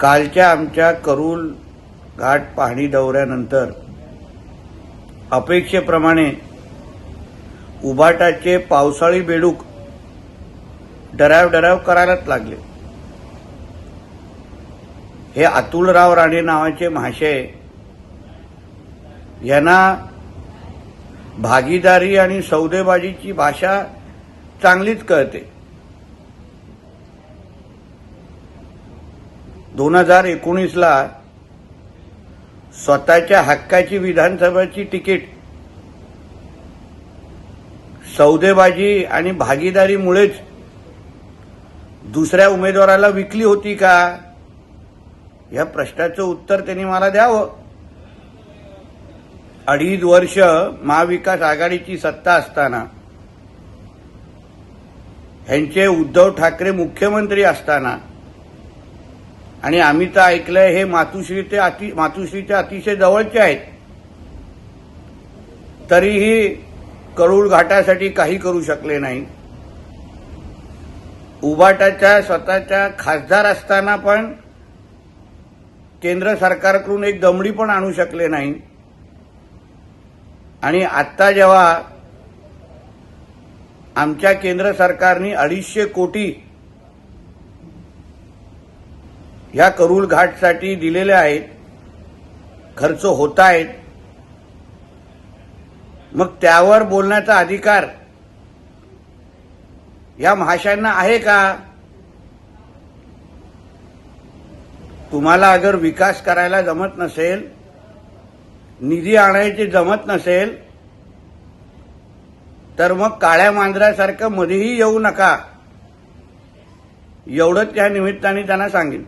कालच्या आमच्या करूल घाट पाहणी दौऱ्यानंतर अपेक्षेप्रमाणे उभाटाचे पावसाळी बेडूक डराव डराव करायलाच लागले. हे अतुलराव राणे नावाचे महाशय यांना भागीदारी आणि सौदेबाजीची भाषा चांगलीच कळते. दोन हजार एकोणीसला स्वतःच्या हक्काची विधानसभेची तिकीट. सौदेबाजी आणि भागीदारीमुळेच दुसऱ्या उमेदवाराला विकली होती का? या प्रश्नाचं उत्तर त्यांनी मला द्यावं. अडीच वर्ष महाविकास आघाडीची सत्ता असताना ह्यांचे उद्धव ठाकरे मुख्यमंत्री असताना आणि आम्ही तर ऐकलंय हे मातुश्री ते अति मातुश्रीच्या अतिशय जवळचे आहेत. तरीही करूळ घाटासाठी काही करू शकले नाही. उबाटाच्या स्वतःच्या खासदार असताना पण केंद्र सरकारकडून एक दमडी पण आणू शकले नाही. आणि आत्ता जेव्हा आमच्या केंद्र सरकारने अडीचशे कोटी ह्या करूल घाटसाठी दिलेले आहेत. खर्च होत आहेत मग त्यावर बोलण्याचा अधिकार या महाशयांना आहे का? तुम्हाला अगर विकास करायला जमत नसेल निधी आणायची जमत नसेल तर मग काळ्या मांजरासारखं मध्येही येऊ नका. एवढंच त्या निमित्ताने त्यांना सांगेन.